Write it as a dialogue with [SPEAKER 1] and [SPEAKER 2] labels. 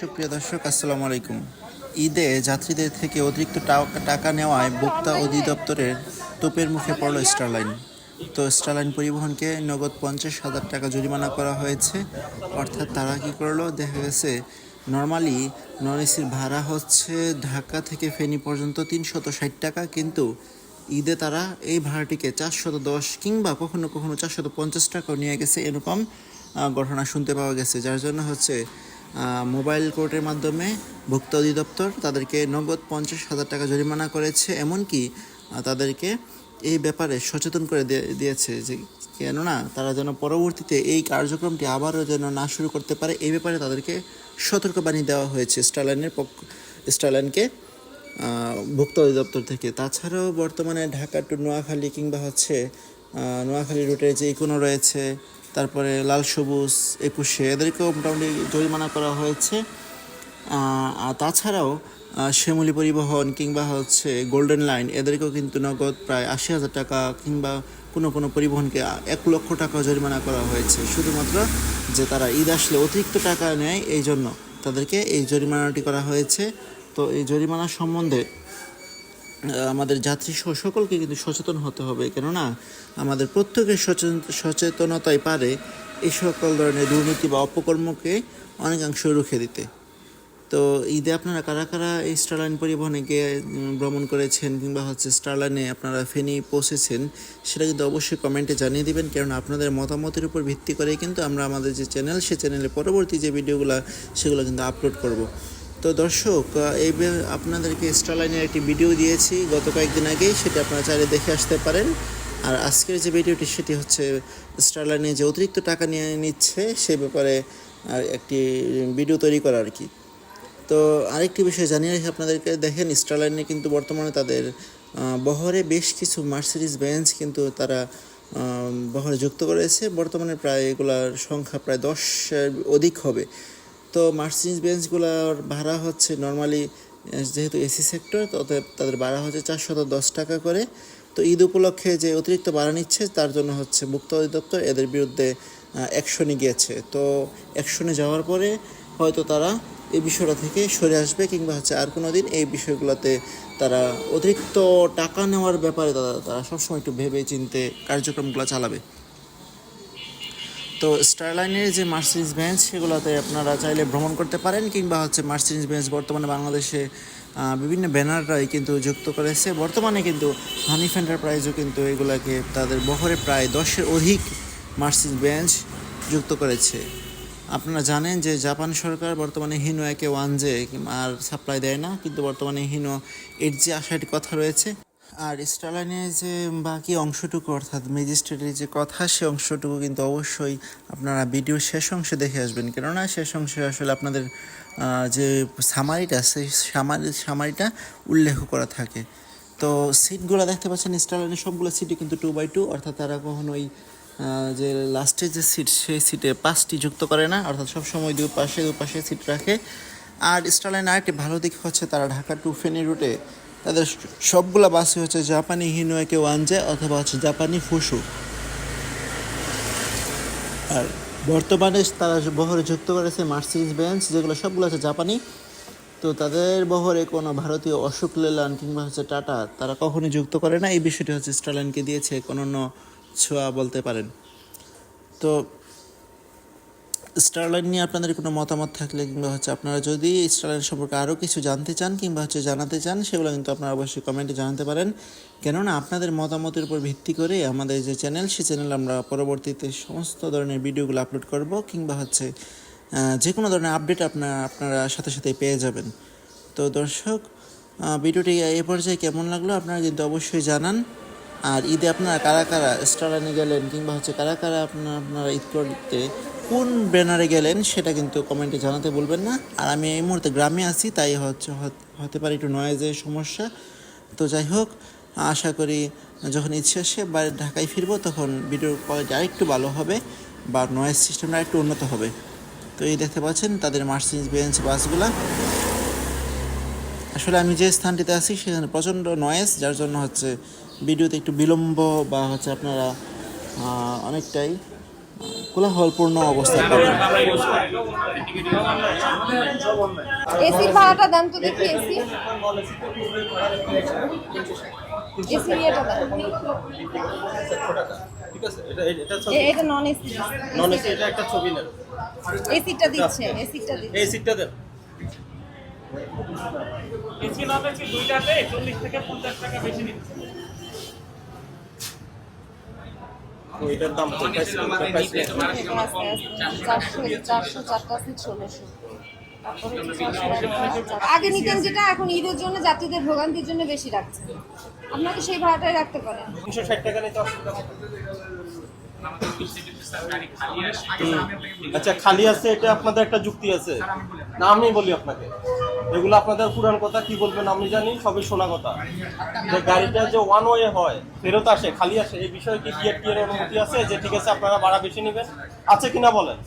[SPEAKER 1] সুপ্রিয় দর্শক, আসসালামু আলাইকুম। ঈদে যাত্রীদের থেকে অতিরিক্ত টাকা নেওয়ায় ভোক্তা অধিদপ্তরের তোপের মুখে পড়ল স্টারলাইন। তো স্টারলাইন পরিবহনকে নগদ পঞ্চাশ হাজার টাকা জরিমানা করা হয়েছে। অর্থাৎ তারা কি করল? দেখা গেছে, নর্মালি নন এসির ভাড়া হচ্ছে ঢাকা থেকে ফেনী পর্যন্ত তিনশত ষাট টাকা, কিন্তু ঈদে তারা এই ভাড়াটিকে চারশত দশ কিংবা কখনো কখনো চারশত পঞ্চাশ টাকাও নিয়ে গেছে এরকম ঘটনা শুনতে পাওয়া গেছে। যার জন্য হচ্ছে মোবাইল কোর্টের মাধ্যমে ভোক্তা অধিদপ্তর তাদেরকে নগদ পঞ্চাশ হাজার টাকা জরিমানা করেছে, এমনকি তাদেরকে এই ব্যাপারে সচেতন করে দিয়ে- দিয়েছে যে, কেননা তারা যেন পরবর্তীতে এই কার্যক্রমটি আবারও যেন না শুরু করতে পারে, এই ব্যাপারে তাদেরকে সতর্কবাণী দেওয়া হয়েছে স্টারলাইনের পক্ষ স্টারলাইনকে ভোক্তা অধিদপ্তর থেকে। তাছাড়াও বর্তমানে ঢাকা টু নোয়াখালী কিংবা হচ্ছে নোয়াখালী রুটে যে ইকোনো রয়েছে তারপরে লাল সবুজ একুশে এদেরকেও মোটামুটি জরিমানা করা হয়েছে। আর তাছাড়াও শ্যামলী পরিবহন কিংবা হচ্ছে গোল্ডেন লাইন এদেরকেও কিন্তু নগদ প্রায় আশি হাজার টাকা কিংবা কোনো কোনো পরিবহনকে এক লক্ষ টাকা জরিমানা করা হয়েছে। শুধুমাত্র যে তারা ঈদ আসলে অতিরিক্ত টাকা নেয় এই জন্য তাদেরকে এই জরিমানাটি করা হয়েছে। তো এই জরিমানা সম্বন্ধে আমাদের যাত্রী সকলকে কিন্তু সচেতন হতে হবে, কেননা আমাদের প্রত্যেকের সচেতন, সচেতনতাই পারে এই সকল ধরনের দুর্নীতি বা অপকর্মকে অনেকাংশ রুখে দিতে। তো ঈদে আপনারা কারা কারা এই স্টারলাইন পরিবহনে গিয়ে ভ্রমণ করেছেন কিংবা হচ্ছে স্টারলাইনে আপনারা ফেনি পৌঁছেছেন, সেটা কিন্তু অবশ্যই কমেন্টে জানিয়ে দেবেন কারণ আপনাদের মতামতের উপর ভিত্তি করে কিন্তু আমরা আমাদের যে চ্যানেল, সে চ্যানেলে পরবর্তী যে ভিডিওগুলো, সেগুলো কিন্তু আপলোড করব। তো দর্শক এই আপনাদেরকে স্টারলাইনের একটি ভিডিও দিয়েছি। গত কয়েকদিন আগেই সেটা আপনারা চাইলে দেখে আসতে পারেন। আর আজকের যে ভিডিওটি সেটি হচ্ছে স্টারলাইনে যে অতিরিক্ত টাকা নিয়ে নিচ্ছে, সে ব্যাপারে আর একটি ভিডিও তৈরি করা আর কি। তো আরেকটি বিষয় জানিয়ে রাখি আপনাদেরকে, দেখেন স্টারলাইনে কিন্তু বর্তমানে তাদের বহরে বেশ কিছু মার্সিডিজ বেঞ্চ কিন্তু তারা বহরে যুক্ত করেছে। বর্তমানে প্রায় এগুলার সংখ্যা প্রায় দশের অধিক হবে। তো মার্সিডিজ বেঞ্চগুলোর ভাড়া হচ্ছে নর্মালি যেহেতু এসি সেক্টর অতএব তাদের ভাড়া হচ্ছে চারশত দশ টাকা করে। তো ঈদ উপলক্ষে যে অতিরিক্ত ভাড়া নিচ্ছে, তার জন্য হচ্ছে মুক্ত অধিদপ্তর এদের বিরুদ্ধে অ্যাকশনে গিয়েছে। তো অ্যাকশনে যাওয়ার পরে হয়তো তারা এই বিষয়টা থেকে সরে আসবে কিংবা হচ্ছে আর কোনো দিন এই বিষয়গুলোতে তারা অতিরিক্ত টাকা নেওয়ার ব্যাপারে তারা তারা সবসময় একটু ভেবে চিনতে কার্যক্রমগুলো চালাবে। তো স্টারলাইনের যে মার্সিডিজ বেঞ্চ সেগুলোতে আপনারা চাইলে ভ্রমণ করতে পারেন কিংবা হচ্ছে মার্সিডিজ বেঞ্চ বর্তমানে বাংলাদেশে বিভিন্ন ব্যানাররাই কিন্তু যুক্ত করেছে। বর্তমানে কিন্তু হানিফ এন্টারপ্রাইজও কিন্তু এগুলাকে তাদের বহরে প্রায় দশের অধিক মার্সিডিজ বেঞ্চ যুক্ত করেছে। আপনারা জানেন যে জাপান সরকার বর্তমানে হিনো একে ওয়ান জে আর সাপ্লাই দেয় না, কিন্তু বর্তমানে হিনো এইট জি আসার কথা রয়েছে আর স্টারলাইনের যে বাকি অংশটুকু, অর্থাৎ ম্যাজিস্ট্রেটের যে কথা, সে অংশটুকু কিন্তু অবশ্যই আপনারা ভিডিও শেষ অংশে দেখে আসবেন। কেননা শেষ অংশে আসলে আপনাদের যে সামারিটা সেই সামারি সামারিটা উল্লেখ করা থাকে। তো সিটগুলো দেখতে পাচ্ছেন স্টারলাইনের সবগুলো সিটই কিন্তু টু বাই টু অর্থাৎ তারা কখনোই যে লাস্টের যে সিট সেই সিটে পাঁচটি যুক্ত করে না, অর্থাৎ সবসময় দুই পাশে দুই পাশে সিট রাখে। আর স্টারলাইন আরেকটি ভালো দিক হচ্ছে, তারা ঢাকা টু ফেনি রুটে তাদের সবগুলা বাসই হচ্ছে জাপানি হিনোয়েকে ওয়ানজে অথবা হচ্ছে জাপানি ফুসু। আর বর্তমানে তারা বহরে যুক্ত করেছে মার্সিডিজ বেঞ্চ যেগুলো সবগুলো হচ্ছে জাপানি। তো তাদের বহরে কোনো ভারতীয় অশোক লেলান কিংবা হচ্ছে টাটা তারা কখনোই যুক্ত করে না। এই বিষয়টি হচ্ছে স্টারলাইনকে দিয়েছে কোনো ছোঁয়া বলতে পারেন। তো স্টারলাইন নিয়ে আপনাদের কোনো মতামত থাকলে কিংবা হচ্ছে আপনারা যদি স্টারলাইন সম্পর্কে আরও কিছু জানতে চান কিংবা হচ্ছে জানাতে চান, সেগুলো কিন্তু আপনারা অবশ্যই কমেন্টে জানাতে পারেন। কেননা আপনাদের মতামতের উপর ভিত্তি করে আমাদের যে চ্যানেল সেই চ্যানেল আমরা পরবর্তীতে সমস্ত ধরনের ভিডিওগুলো আপলোড করব কিংবা হচ্ছে যে কোনো ধরনের আপডেট আপনারা আপনারা সাথে সাথে পেয়ে যাবেন। তো দর্শক ভিডিওটি এ পর্যায়ে কেমন লাগল আপনারা কিন্তু অবশ্যই জানান। আর ঈদে আপনারা কারা কারা স্টারলাইনে গেলেন কিংবা হচ্ছে কারা কারা আপনারা আপনারা ঈদ করতে কোন ব্যানারে গেলেন সেটা কিন্তু কমেন্টে জানাতে বলবেন না। আর আমি এই মুহূর্তে গ্রামে আছি, তাই হচ্ছে, হত- পারে একটু নয়েজের সমস্যা। তো যাই হোক, আশা করি যখন ইচ্ছে আসে বাইরে ঢাকায় ফিরবো, তখন ভিডিওর কোয়ালিটি আরেকটু ভালো হবে বা নয়েজ সিস্টেমটা একটু উন্নত হবে। তো এই দেখতে পাচ্ছেন, তাদের মার্সিডিজ বেঞ্চ বাসগুলা। আসলে আমি যে স্থানটিতে আছি, সেখানে প্রচণ্ড নয়েজ যার জন্য হচ্ছে ভিডিওতে একটু বিলম্ব বা হচ্ছে আপনারা অনেকটাই কোলাহলপূর্ণ অবস্থা। পাবেন
[SPEAKER 2] এসির ভাড়াটা দেন তো দেখি এসি। এসি ইয়েটা দেন।
[SPEAKER 3] ঠিক আছে এটা এটা
[SPEAKER 2] এটা নন এসি
[SPEAKER 3] নন এসি এটা একটা ছবি নেন।
[SPEAKER 2] এসিটা দিচ্ছে এসিটা দিচ্ছে।
[SPEAKER 3] এই দেন।
[SPEAKER 4] এসি নন এসি দুইটাতে চল্লিশ থেকে পঞ্চাশ টাকা বেশি নিচ্ছে
[SPEAKER 3] তো এটার দাম তো।
[SPEAKER 2] চারশো চারটা আছে ষোলোশো। আগে নিতেন যেটা এখন ঈদের জন্য যাত্রীদের ভোগান্তির জন্য বেশি রাখছে। আপনাকে সেই ভাড়াটাই রাখতে পারেন।
[SPEAKER 3] তিনশো ষাট টাকা নিতে অসুবিধা আচ্ছা খালি আছে এটা আপনাদের একটা যুক্তি আছে। না আমি বলি আপনাকে। এগুলো আপনাদের পুরান কথা, কি বলবেন আমি জানি, সবই শোনা কথা। যে গাড়িটা যে ওয়ান ওয়ে হয়, ফেরত আসে, খালি আসে, এই বিষয়ে কি বিয়ের এর অনুমতি আছে যে ঠিক আছে আপনারা ভাড়া বেশি নেবেন? আছে কিনা বলেন?